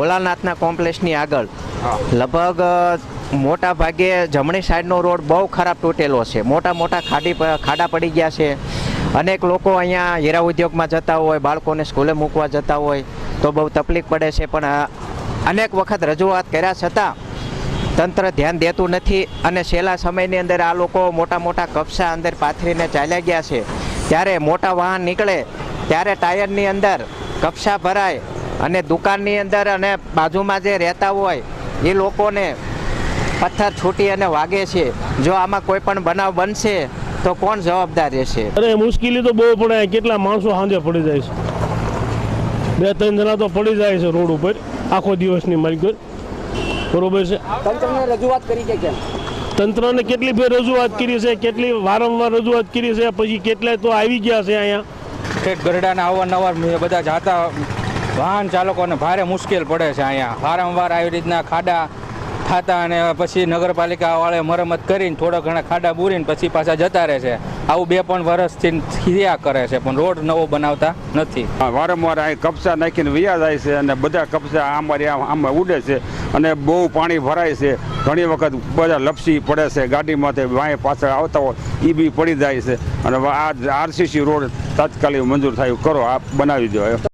ભોલાનાથના કોમ્પ્લેક્ષની આગળ. લગભગ મોટા ભાગે જમણી સાઈડનો રોડ બહુ ખરાબ તૂટેલો છે. મોટા મોટા ખાડી ખાડા પડી ગયા છે. અનેક લોકો અહીંયા હીરા ઉદ્યોગમાં જતા હોય, બાળકોને સ્કૂલે મૂકવા જતા હોય, તો બહુ તકલીફ પડે છે. પણ અનેક વખત રજૂઆત કર્યા છતાં તંત્ર ધ્યાન દેતું નથી અને છેલ્લા સમયની અંદર આ લોકો મોટા મોટા કપસા અંદર પાથરીને ચાલ્યા ગયા છે. ત્યારે મોટા વાહન નીકળે, ત્યારે ટાયરની અંદર કપસા ભરાય અને દુકાનની અંદર અને બાજુમાં જે રહેતા હોય એ લોકોને પથ્થર છૂટી અને વાગે છે. જો આમાં કોઈ પણ બનાવ બનશે તો કોણ જવાબદાર રહેશે? અરે મુશ્કેલી તો બહુ પડે. કેટલા માણસો સાંજે પડી જાય છે? બે ત્રણ જણા તો પડી જાય છે રોડ ઉપર. આખો દિવસની માલિક બરોબર છે? તંત્રને રજૂઆત કરી કે કેમ? તંત્રને કેટલી ફેર રજૂઆત કરી છે? કેટલી વારંવાર રજૂઆત કરી છે? પછી કેટલાય તો આવી ગયા છે અહીંયા. ગરડાના અવારનવાર બધા જાતા વાહન ચાલકોને ભારે મુશ્કેલ પડે છે અહીંયા. વારંવાર આવી રીતના ખાડા થતા અને પછી નગરપાલિકા વાળે મરમત કરીને થોડા ઘણા ખાડા બૂરીને પછી પાછા જતા રહે છે. આવું બે પણ વર્ષથી થયા કરે છે, પણ રોડ નવો બનાવતા નથી. વારંવાર અહીં કપચા નાખીને વ્યા જાય છે અને બધા કપચા આમાં આમ ઉડે છે અને બહુ પાણી ભરાય છે. ઘણી વખત બધા લપસી પડે છે ગાડીમાંથી વાંય પાછળ આવતા હોય એ બી પડી જાય છે. અને આ આરસીસી રોડ તાત્કાલિક મંજૂર થાય કરો આ બનાવી દો